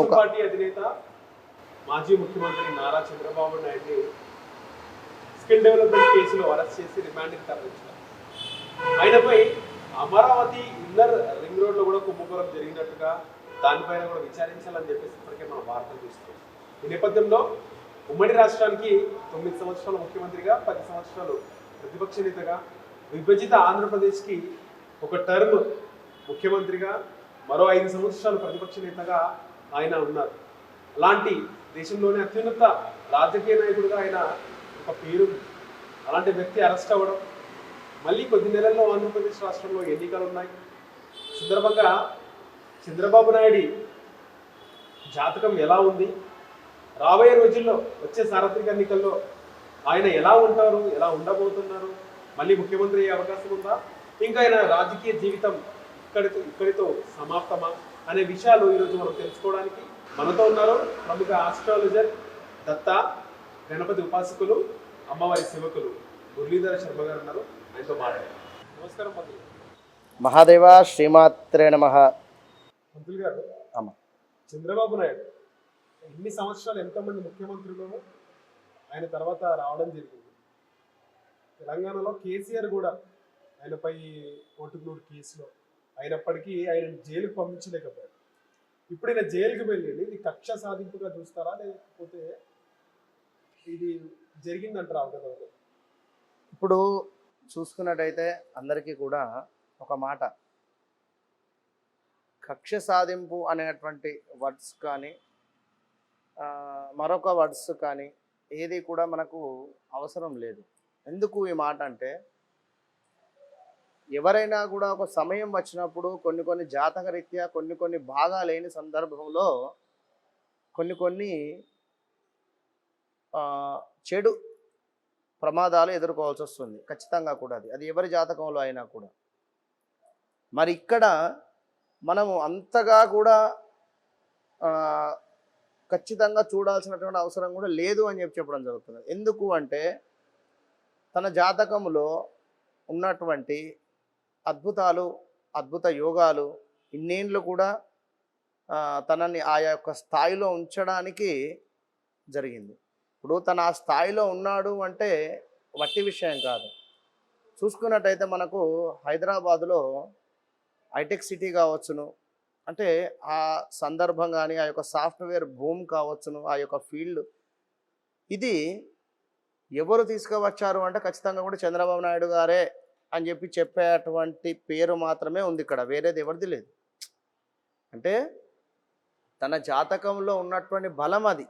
ప్రముఖ పార్టీ అధినేత మాజీ ముఖ్యమంత్రి నారా చంద్రబాబు నాయుడు స్కిల్ డెవలప్మెంట్ కేసులో అరెస్ట్ చేసి రిమాండ్కి తరలించారు. ఆయనపై అమరావతి ఇన్నర్ రింగ్ రోడ్లో కూడా కుంభకోణం జరిగినట్టుగా దానిపైన కూడా విచారించాలని చెప్పేసి ఇప్పటికే మనం వార్తలు చూస్తున్నాం. ఈ నేపథ్యంలో ఉమ్మడి రాష్ట్రానికి తొమ్మిది సంవత్సరాలు ముఖ్యమంత్రిగా పది సంవత్సరాలు ప్రతిపక్ష నేతగా విభజిత ఆంధ్రప్రదేశ్కి ఒక టర్మ్ ముఖ్యమంత్రిగా మరో ఐదు సంవత్సరాలు ప్రతిపక్ష నేతగా ఆయన ఉన్నారు. అలాంటి దేశంలోనే అత్యున్నత రాజకీయ నాయకుడిగా ఆయన ఒక పేరు అలాంటి వ్యక్తి అరెస్ట్ అవ్వడం మళ్ళీ కొద్ది నెలల్లో ఆంధ్రప్రదేశ్ రాష్ట్రంలో ఎన్నికలు ఉన్నాయి సందర్భంగా చంద్రబాబు నాయుడు జాతకం ఎలా ఉంది? రాబోయే రోజుల్లో వచ్చే సార్వత్రిక ఎన్నికల్లో ఆయన ఎలా ఉంటారు ఎలా ఉండబోతున్నారు? మళ్ళీ ముఖ్యమంత్రి అయ్యే అవకాశం ఉందా? ఇంకా ఆయన రాజకీయ జీవితం ఇక్కడితో ఇక్కడితో సమాప్తమా? అనే విషయాలు ఈరోజు మనం తెలుసుకోవడానికి మనతో ఉన్నారు ప్రముఖ ఆస్ట్రాలజర్ దత్త గణపతి ఉపాసకులు అమ్మవారి సేవకులు మురళీధర శర్మ గారు ఉన్నారు. ఆయనతో మాట్లాడారు నమస్కారం మంత్రులు మహాదేవ శ్రీమాత్రే నమ. మంత్రులు గారు అమ్మ. చంద్రబాబు నాయుడు ఎన్ని సంవత్సరాలు ఎంతమంది ముఖ్యమంత్రులు ఆయన తర్వాత రావడం జరిగింది. తెలంగాణలో కేసీఆర్ కూడా ఆయనపై కోటుకునూరు కేసులో. అయినప్పటికీ ఆయన జైలుకు పంపించలేకపోయారు ఇప్పుడు ఈయన జైలుకి వెళ్ళింది ఇది కక్ష సాధింపుగా చూస్తారా లేకపోతే ఇది జరిగిందంటారా అవగతం ఇప్పుడు చూసుకున్నట్టయితే అందరికీ కూడా ఒక మాట. కక్ష సాధింపు అనేటువంటి వర్డ్స్ కానీ మరొక వర్డ్స్ కానీ ఏది కూడా మనకు అవసరం లేదు. ఎందుకు ఈ మాట అంటే ఎవరైనా కూడా ఒక సమయం వచ్చినప్పుడు కొన్ని కొన్ని జాతక రీత్యా కొన్ని కొన్ని బాగా లేని సందర్భంలో కొన్ని కొన్ని చెడు ప్రమాదాలు ఎదుర్కోవాల్సి వస్తుంది. ఖచ్చితంగా కూడా అది. అది ఎవరి జాతకంలో అయినా కూడా. మరి ఇక్కడ మనము అంతగా కూడా ఖచ్చితంగా చూడాల్సినటువంటి అవసరం కూడా లేదు అని చెప్పి చెప్పడం జరుగుతుంది. ఎందుకు అంటే తన జాతకంలో ఉన్నటువంటి అద్భుతాలు అద్భుత యోగాలు ఇన్నేళ్ళు కూడా తనని ఆ యొక్క స్థాయిలో ఉంచడానికి జరిగింది. ఇప్పుడు తను ఆ స్థాయిలో ఉన్నాడు అంటే వట్టి విషయం కాదు. చూసుకున్నట్టయితే మనకు హైదరాబాదులో హైటెక్ సిటీ కావచ్చును. అంటే ఆ సందర్భం కానీ ఆ యొక్క సాఫ్ట్వేర్ భూమ్ కావచ్చును ఆ యొక్క ఫీల్డ్. ఇది ఎవరు తీసుకువచ్చారు అంటే ఖచ్చితంగా కూడా చంద్రబాబు నాయుడు గారే. అని చెప్పి చెప్పేటువంటి పేరు మాత్రమే ఉంది ఇక్కడ. వేరేది ఎవరిది లేదు. అంటే తన జాతకంలో ఉన్నటువంటి బలం అది.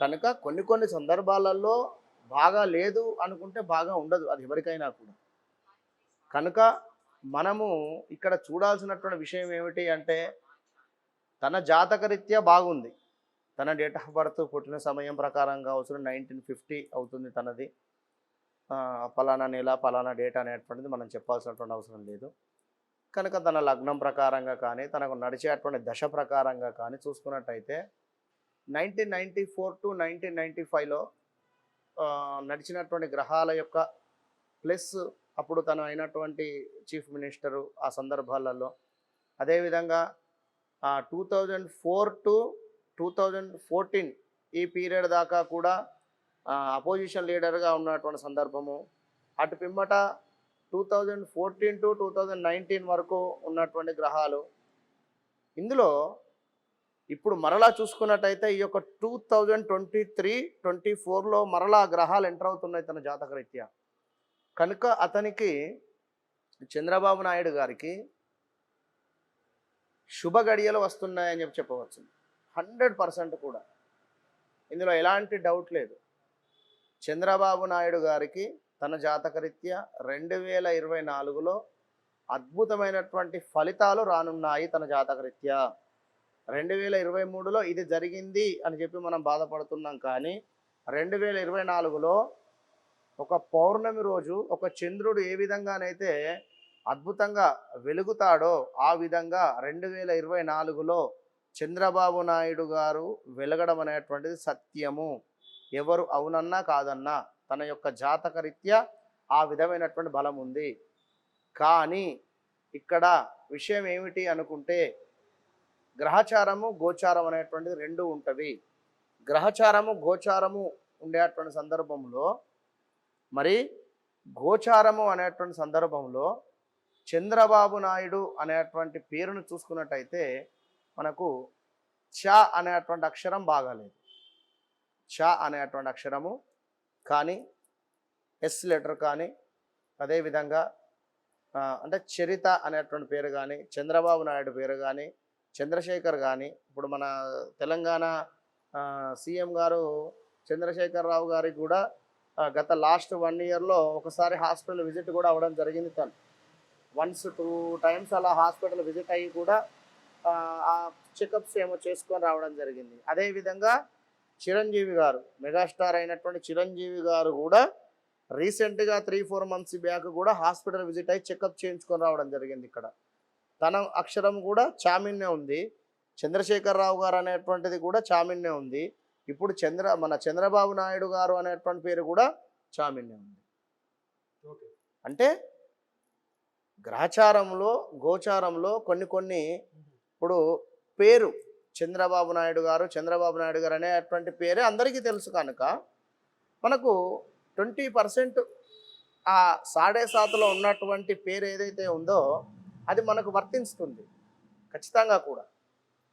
కనుక కొన్ని కొన్ని సందర్భాలలో బాగా లేదు అనుకుంటే బాగా ఉండదు. అది ఎవరికైనా కూడా. కనుక మనము ఇక్కడ చూడాల్సినటువంటి విషయం ఏమిటి అంటే తన జాతకరీత్యా బాగుంది. తన డేట్ ఆఫ్ బర్త్ పుట్టిన సమయం ప్రకారం కావచ్చు నైన్టీన్ ఫిఫ్టీ అవుతుంది తనది. ఫలానా నెల ఫలానా డేట్ అనేటువంటిది మనం చెప్పాల్సినటువంటి అవసరం లేదు. కనుక తన లగ్నం ప్రకారంగా కానీ తనకు నడిచేటువంటి దశ ప్రకారంగా కానీ చూసుకున్నట్టయితే nineteen ninety four to nineteen ninety ఫైవ్లో నడిచినటువంటి గ్రహాల యొక్క ప్లస్ అప్పుడు తను అయినటువంటి చీఫ్ మినిస్టరు ఆ సందర్భాలలో. అదేవిధంగా two thousand four to two thousand fourteen ఈ పీరియడ్ దాకా కూడా అపోజిషన్ లీడర్గా ఉన్నటువంటి సందర్భము. అటు పిమ్మట two thousand fourteen to two thousand nineteen వరకు ఉన్నటువంటి గ్రహాలు. ఇందులో ఇప్పుడు మరలా చూసుకున్నట్టయితే ఈ యొక్క two thousand twenty three twenty ఫోర్లో మరలా గ్రహాలు ఎంటర్ అవుతున్నాయి తన జాతక రీత్యా. కనుక అతనికి చంద్రబాబు నాయుడు గారికి శుభ గడియలు వస్తున్నాయని చెప్పి చెప్పవచ్చు. హండ్రెడ్ పర్సెంట్ కూడా. ఇందులో ఎలాంటి డౌట్ లేదు. చంద్రబాబు నాయుడు గారికి తన జాతకరీత్యా రెండు వేల ఇరవై నాలుగులో అద్భుతమైనటువంటి ఫలితాలు రానున్నాయి తన జాతకరీత్యా. రెండు వేల ఇరవై మూడులో ఇది జరిగింది అని చెప్పి మనం బాధపడుతున్నాం కానీ రెండు వేల ఇరవై నాలుగులో ఒక పౌర్ణమి రోజు ఒక చంద్రుడు ఏ విధంగానైతే అద్భుతంగా వెలుగుతాడో ఆ విధంగా రెండు వేల ఇరవై నాలుగులో చంద్రబాబు నాయుడు గారు వెలగడం అనేటువంటిది సత్యము. ఎవరు అవునన్నా కాదన్నా తన యొక్క జాతకరీత్యా ఆ విధమైనటువంటి బలం ఉంది. కానీ ఇక్కడ విషయం ఏమిటి అనుకుంటే గ్రహచారము గోచారం అనేటువంటిది రెండు ఉంటవి. గ్రహచారము గోచారము ఉండేటువంటి సందర్భంలో మరి గోచారము అనేటువంటి సందర్భంలో చంద్రబాబు నాయుడు అనేటువంటి పేరును చూసుకున్నట్టయితే మనకు చ అనేటువంటి అక్షరం బాగాలేదు. చ అనేటువంటి అక్షరము కానీ ఎస్ లెటర్ కానీ అదేవిధంగా అంటే చరిత అనేటువంటి పేరు కానీ చంద్రబాబు నాయుడు పేరు కానీ చంద్రశేఖర్ కానీ ఇప్పుడు మన తెలంగాణ సీఎం గారు చంద్రశేఖర్ రావు గారికి కూడా గత లాస్ట్ వన్ ఇయర్లో ఒకసారి హాస్పిటల్ విజిట్ కూడా అవ్వడం జరిగింది తను. వన్స్ టూ టైమ్స్ అలా హాస్పిటల్ విజిట్ అయ్యి కూడా ఆ, ఆ చెకప్స్ ఏమో చేసుకొని రావడం జరిగింది. అదేవిధంగా చిరంజీవి గారు మెగాస్టార్ అయినటువంటి చిరంజీవి గారు కూడా రీసెంట్గా త్రీ ఫోర్ మంత్స్ బ్యాక్ కూడా హాస్పిటల్ విజిట్ అయ్యి చెకప్ చేయించుకొని రావడం జరిగింది ఇక్కడ. తన అక్షరం కూడా చామిన్నే ఉంది. చంద్రశేఖరరావు గారు అనేటువంటిది కూడా చామిన్నే ఉంది. ఇప్పుడు చంద్ర మన చంద్రబాబు నాయుడు గారు అనేటువంటి పేరు కూడా చామిన్నే ఉంది. అంటే గ్రహచారంలో గోచారంలో కొన్ని కొన్ని ఇప్పుడు పేరు చంద్రబాబు నాయుడు గారు చంద్రబాబు నాయుడు గారు అనేటువంటి పేరే అందరికీ తెలుసు కనుక మనకు ట్వంటీ పర్సెంట్ ఆ సాడే సాతులో ఉన్నటువంటి పేరు ఏదైతే ఉందో అది మనకు వర్తిస్తుంది. ఖచ్చితంగా కూడా.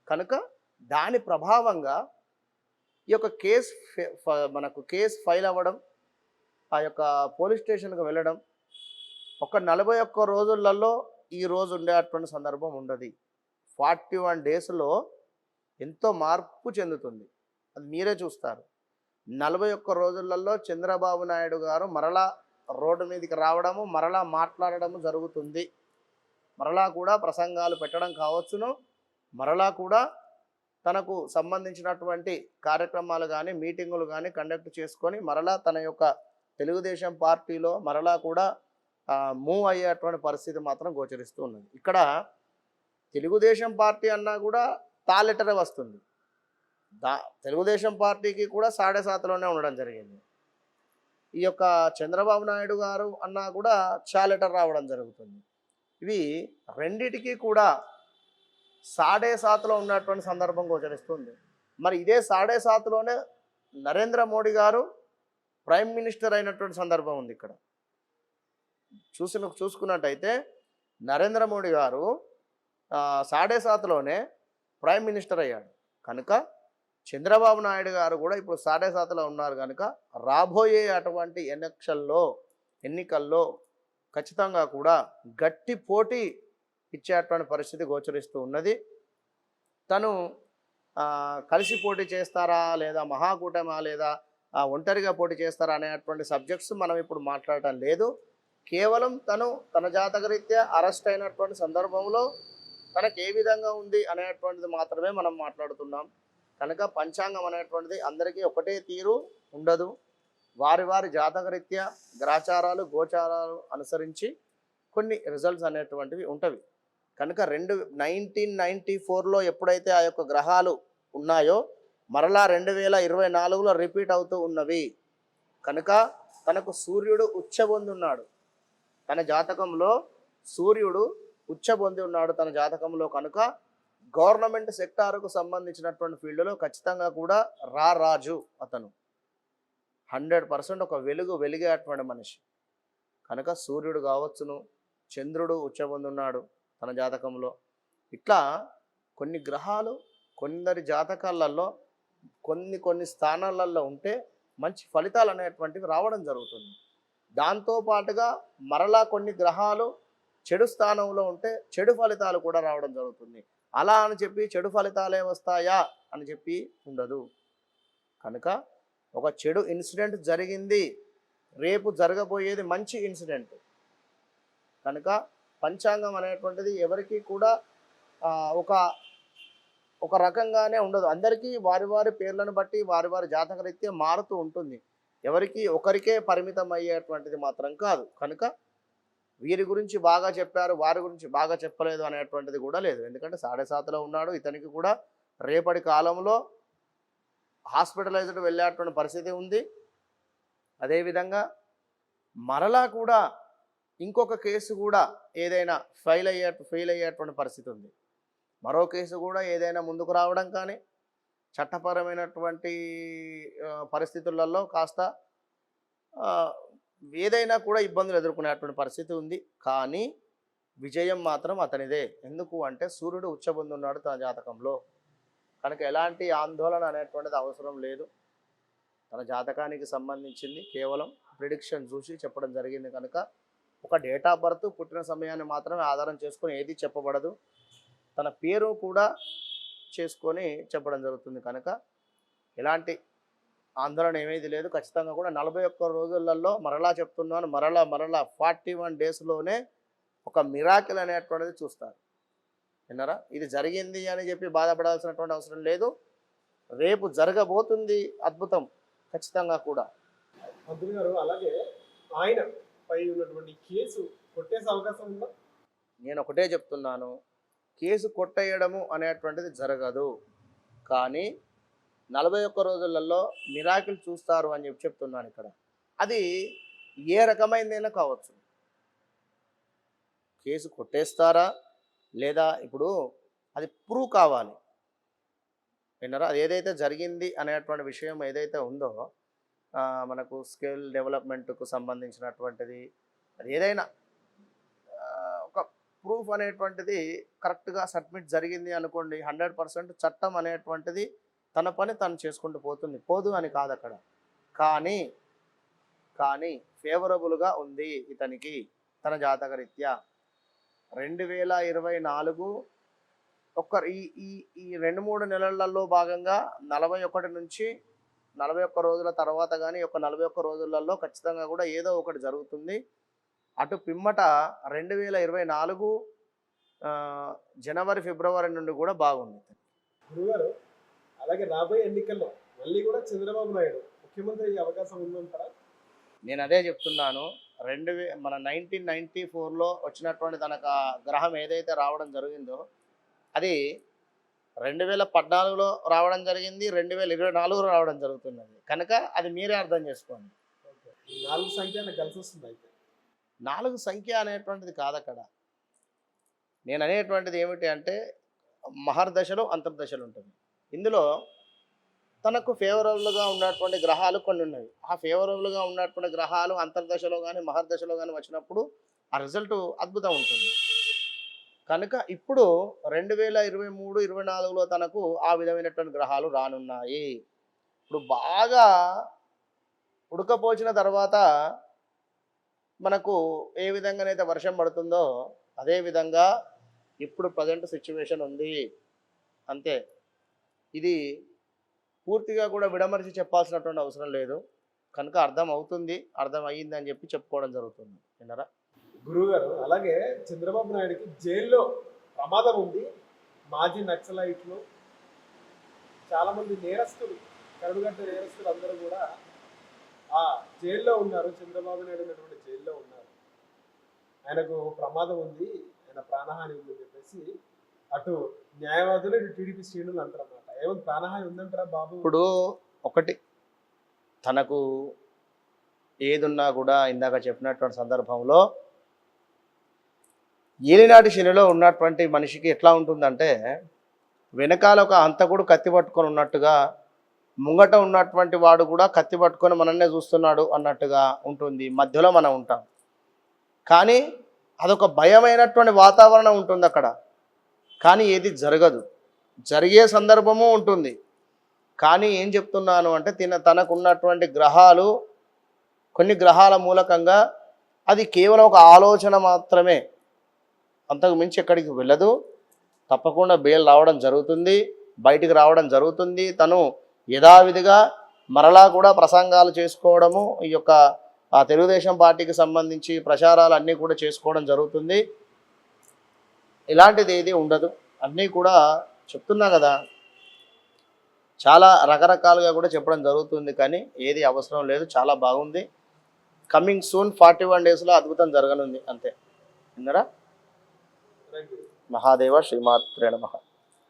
కనుక దాని ప్రభావంగా ఈ యొక్క కేసు ఫ- మనకు కేసు ఫైల్ అవ్వడం ఆ యొక్క పోలీస్ స్టేషన్కి వెళ్ళడం ఒక నలభై ఒక్క రోజులలో ఈ రోజు ఉండేటువంటి సందర్భం ఉండదు. ఫార్టీ వన్ డేస్లో ఎంతో మార్పు చెందుతుంది. అది మీరే చూస్తారు. నలభై ఒక్క రోజులలో చంద్రబాబు నాయుడు గారు మరలా రోడ్డు మీదకి రావడము మరలా మాట్లాడడము జరుగుతుంది. మరలా కూడా ప్రసంగాలు పెట్టడం కావచ్చును. మరలా కూడా తనకు సంబంధించినటువంటి కార్యక్రమాలు కానీ మీటింగులు కానీ కండక్ట్ చేసుకొని మరలా తన యొక్క తెలుగుదేశం పార్టీలో మరలా కూడా మూవ్ అయ్యేటువంటి పరిస్థితి మాత్రం గోచరిస్తూ ఉన్నది. ఇక్కడ తెలుగుదేశం పార్టీ అన్నా కూడా తాలెటరే వస్తుంది. దా తెలుగుదేశం పార్టీకి కూడా సాడే సాతలోనే ఉండడం జరిగింది. ఈ యొక్క చంద్రబాబు నాయుడు గారు అన్నా కూడా చా లెటర్ రావడం జరుగుతుంది. ఇవి రెండిటికి కూడా సాడే సాతులో ఉన్నటువంటి సందర్భం గోచరిస్తుంది. మరి ఇదే సాడే సాతులోనే నరేంద్ర మోడీ గారు ప్రైమ్ మినిస్టర్ అయినటువంటి సందర్భం ఉంది ఇక్కడ. చూసిన చూసుకున్నట్టయితే నరేంద్ర మోడీ గారు సాడే సాతులోనే ప్రైమ్ మినిస్టర్ అయ్యాడు. కనుక చంద్రబాబు నాయుడు గారు కూడా ఇప్పుడు సాడేసాతలో ఉన్నారు కనుక రాబోయే అటువంటి ఎన్నికల్లో ఎన్నికల్లో ఖచ్చితంగా కూడా గట్టి పోటీ ఇచ్చేటువంటి పరిస్థితి గోచరిస్తూ ఉన్నది. తను కలిసి పోటీ చేస్తారా లేదా మహాకూటమా లేదా ఒంటరిగా పోటీ చేస్తారా అనేటువంటి సబ్జెక్ట్స్ మనం ఇప్పుడు మాట్లాడటం లేదు. కేవలం తను తన జాతకరీత్యా అరెస్ట్ అయినటువంటి సందర్భంలో తనకు ఏ విధంగా ఉంది అనేటువంటిది మాత్రమే మనం మాట్లాడుతున్నాం. కనుక పంచాంగం అనేటువంటిది అందరికీ ఒకటే తీరు ఉండదు. వారి వారి జాతకరీత్యా గ్రాచారాలు గోచారాలు అనుసరించి కొన్ని రిజల్ట్స్ అనేటువంటివి ఉంటవి. కనుక రెండు నైన్టీన్ నైంటీ ఫోర్లో ఎప్పుడైతే ఆ యొక్క గ్రహాలు ఉన్నాయో మరలా రెండు వేల ఇరవై నాలుగులో రిపీట్ అవుతూ ఉన్నవి. కనుక తనకు సూర్యుడు ఉచ్చబొందున్నాడు. తన జాతకంలో సూర్యుడు ఉచ్చబొంది ఉన్నాడు తన జాతకంలో కనుక. గవర్నమెంట్ సెక్టార్కు సంబంధించినటువంటి ఫీల్డ్లో ఖచ్చితంగా కూడా రా రాజు అతను. హండ్రెడ్ పర్సెంట్ ఒక వెలుగు వెలిగేటువంటి మనిషి. కనుక సూర్యుడు కావచ్చును చంద్రుడు ఉచ్చబొంది ఉన్నాడు తన జాతకంలో. ఇట్లా కొన్ని గ్రహాలు కొందరి జాతకాలలో కొన్ని కొన్ని స్థానాలలో ఉంటే మంచి ఫలితాలు అనేటువంటివి రావడం జరుగుతుంది. దాంతో పాటుగా మరలా కొన్ని గ్రహాలు చెడు స్థానంలో ఉంటే చెడు ఫలితాలు కూడా రావడం జరుగుతుంది. అలా అని చెప్పి చెడు ఫలితాలే వస్తాయా అని చెప్పి ఉండదు. కనుక ఒక చెడు ఇన్సిడెంట్ జరిగింది రేపు జరగబోయేది మంచి ఇన్సిడెంట్. కనుక పంచాంగం అనేటువంటిది ఎవరికి కూడా ఒక ఒక రకంగానే ఉండదు. అందరికీ వారి వారి పేర్లను బట్టి వారి వారి జాతక రీత్యా మారుతూ ఉంటుంది. ఎవరికి ఒకరికే పరిమితం అయ్యేటువంటిది మాత్రం కాదు. కనుక వీరి గురించి బాగా చెప్పారు వారి గురించి బాగా చెప్పలేదు అనేటువంటిది కూడా లేదు. ఎందుకంటే సాడే సాతలో ఉన్నాడు ఇతనికి కూడా రేపటి కాలంలో హాస్పిటలైజ్డ్ వెళ్ళేటువంటి పరిస్థితి ఉంది. అదేవిధంగా మరలా కూడా ఇంకొక కేసు కూడా ఏదైనా ఫెయిల్ అయ్యే ఫెయిల్ అయ్యేటువంటి పరిస్థితి ఉంది. మరో కేసు కూడా ఏదైనా ముందుకు రావడం కానీ చట్టపరమైనటువంటి పరిస్థితులలో కాస్త ఏదైనా కూడా ఇబ్బందులు ఎదుర్కొనేటువంటి పరిస్థితి ఉంది. కానీ విజయం మాత్రం అతనిదే. ఎందుకు అంటే సూర్యుడు ఉచ్చబొంది ఉన్నాడు తన జాతకంలో. కనుక ఎలాంటి ఆందోళన అనేటువంటిది అవసరం లేదు. తన జాతకానికి సంబంధించింది కేవలం ప్రిడిక్షన్ చూసి చెప్పడం జరిగింది కనుక ఒక డేట్ ఆఫ్ బర్త్ పుట్టిన సమయాన్ని మాత్రమే ఆధారం చేసుకొని ఏది చెప్పబడదు. తన పేరు కూడా చేసుకొని చెప్పడం జరుగుతుంది కనుక ఎలాంటి ఆందోళన ఏమేది లేదు. ఖచ్చితంగా కూడా నలభై ఒక్క రోజులలో మరలా చెప్తున్నాను మరలా మరలా ఫార్టీ వన్ డేస్లోనే ఒక మిరాకిల్ అనేటువంటిది చూస్తారు. విన్నారా? ఇది జరిగింది అని చెప్పి బాధపడాల్సినటువంటి అవసరం లేదు. రేపు జరగబోతుంది అద్భుతం ఖచ్చితంగా కూడా. గారు అలాగే ఆయన పై ఉన్నటువంటి కేసు కొట్టేసే అవకాశం ఉందా? నేను ఒకటే చెప్తున్నాను. కేసు కొట్టేయడము అనేటువంటిది జరగదు. కానీ నలభై ఒక్క రోజులలో మిరాకిల్ చూస్తారు అని చెప్పి చెప్తున్నాను ఇక్కడ. అది ఏ రకమైనదైనా కావచ్చు. కేసు కొట్టేస్తారా? లేదా ఇప్పుడు అది ప్రూవ్ కావాలి. విన్నారా? అది ఏదైతే జరిగింది అనేటువంటి విషయం ఏదైతే ఉందో మనకు స్కిల్ డెవలప్మెంట్కు సంబంధించినటువంటిది అది ఏదైనా ఒక ప్రూఫ్ అనేటువంటిది కరెక్ట్గా సబ్మిట్ జరిగింది అనుకోండి హండ్రెడ్ పర్సెంట్ చట్టం అనేటువంటిది తన పని తను చేసుకుంటూ పోతుంది. పోదు అని కాదు అక్కడ. కానీ కానీ ఫేవరబుల్గా ఉంది ఇతనికి తన జాతకరీత్యా. రెండు వేల ఇరవై నాలుగు ఒక్క ఈ ఈ ఈ రెండు మూడు నెలలలో భాగంగా నలభై ఒకటి నుంచి నలభై ఒక్క రోజుల తర్వాత కానీ ఒక నలభై ఒక్క రోజులలో ఖచ్చితంగా కూడా ఏదో ఒకటి జరుగుతుంది. అటు పిమ్మట రెండు వేల ఇరవై నాలుగు జనవరి ఫిబ్రవరి నుండి కూడా బాగుంది. గురుగారు అలాగే రాబోయే ఎన్నికల్లో మళ్ళీ కూడా చంద్రబాబు నాయుడు ముఖ్యమంత్రి అయ్యే అవకాశం ఉందంటారా? నేను అదే చెప్తున్నాను. రెండు మన నైన్టీన్ నైన్టీ ఫోర్లో వచ్చినటువంటి తనకు ఆ గ్రహం ఏదైతే రావడం జరిగిందో అది రెండు వేల పద్నాలుగులో రావడం జరిగింది రెండు వేల ఇరవై నాలుగులో రావడం జరుగుతున్నది. కనుక అది మీరే అర్థం చేసుకోండి. నాలుగు సంఖ్య కలిసి వస్తుంది అయితే? నాలుగు సంఖ్య అనేటువంటిది కాదు అక్కడ నేను అనేటువంటిది ఏమిటి అంటే మహర్దశలో అంతర్దశలు ఉంటుంది. ఇందులో తనకు ఫేవరబుల్గా ఉన్నటువంటి గ్రహాలు కొన్ని ఉన్నాయి. ఆ ఫేవరబుల్గా ఉన్నటువంటి గ్రహాలు అంతర్దశలో కానీ మహర్దశలో కానీ వచ్చినప్పుడు ఆ రిజల్ట్ అద్భుతం ఉంటుంది. కనుక ఇప్పుడు రెండు వేల ఇరవై మూడు ఇరవై నాలుగులో తనకు ఆ విధమైనటువంటి గ్రహాలు రానున్నాయి. ఇప్పుడు బాగా ఉడకపోచిన తర్వాత మనకు ఏ విధంగానైతే వర్షం పడుతుందో అదే విధంగా ఇప్పుడు ప్రజెంట్ సిచ్యువేషన్ ఉంది. అంతే. ఇది పూర్తిగా కూడా విడమరిచి చెప్పాల్సినటువంటి అవసరం లేదు. కనుక అర్థం అవుతుంది అర్థం అయ్యింది అని చెప్పి చెప్పుకోవడం జరుగుతుంది. విన్నారా? గురువుగారు అలాగే చంద్రబాబు నాయుడుకి జైల్లో ప్రమాదం ఉంది. మాజీ నక్సలైట్లు చాలా మంది నేరస్తులు కరుడుగడ్డ నేరస్తులు అందరూ కూడా ఆ జైల్లో ఉన్నారు. చంద్రబాబు నాయుడు ఉన్నటువంటి జైల్లో ఉన్నారు. ఆయనకు ప్రమాదం ఉంది ఆయన ప్రాణహాని ఉంది అని చెప్పేసి అటు న్యాయవాదులు ఇటు టీడీపీ శ్రేణులు అంటారు బాబు? ఇప్పుడు ఒకటి తనకు ఏదున్నా కూడా ఇందాక చెప్పినటువంటి సందర్భంలో ఏలినాటి శైలిలో ఉన్నటువంటి మనిషికి ఎట్లా ఉంటుందంటే వెనకాల ఒక అంతకుడు కత్తి పట్టుకొని ఉన్నట్టుగా ముంగట ఉన్నటువంటి వాడు కూడా కత్తి పట్టుకొని మనల్నే చూస్తున్నాడు అన్నట్టుగా ఉంటుంది. మధ్యలో మనం ఉంటాం. కానీ అదొక భయమైనటువంటి వాతావరణం ఉంటుంది అక్కడ. కానీ ఏది జరగదు. జరిగే సందర్భము ఉంటుంది. కానీ ఏం చెప్తున్నాను అంటే తిన తనకున్నటువంటి గ్రహాలు కొన్ని గ్రహాల మూలకంగా అది కేవలం ఒక ఆలోచన మాత్రమే. అంతకు మించి ఎక్కడికి వెళ్ళదు. తప్పకుండా బెయిల్ రావడం జరుగుతుంది. బయటికి రావడం జరుగుతుంది. తను యథావిధిగా మరలా కూడా ప్రసంగాలు చేసుకోవడము ఈ యొక్క ఆ తెలుగుదేశం పార్టీకి సంబంధించి ప్రచారాలు అన్నీ కూడా చేసుకోవడం జరుగుతుంది. ఇలాంటిది ఏది ఉండదు. అన్నీ కూడా చెప్తున్నా కదా చాలా రకరకాలుగా కూడా చెప్పడం జరుగుతుంది కానీ ఏది అవసరం లేదు చాలా బాగుంది. కమింగ్ సూన్ ఫార్టీ వన్ డేస్లో అద్భుతం జరగనుంది అంతే. విన్నరా? మహాదేవ శ్రీమాత్రే నమః.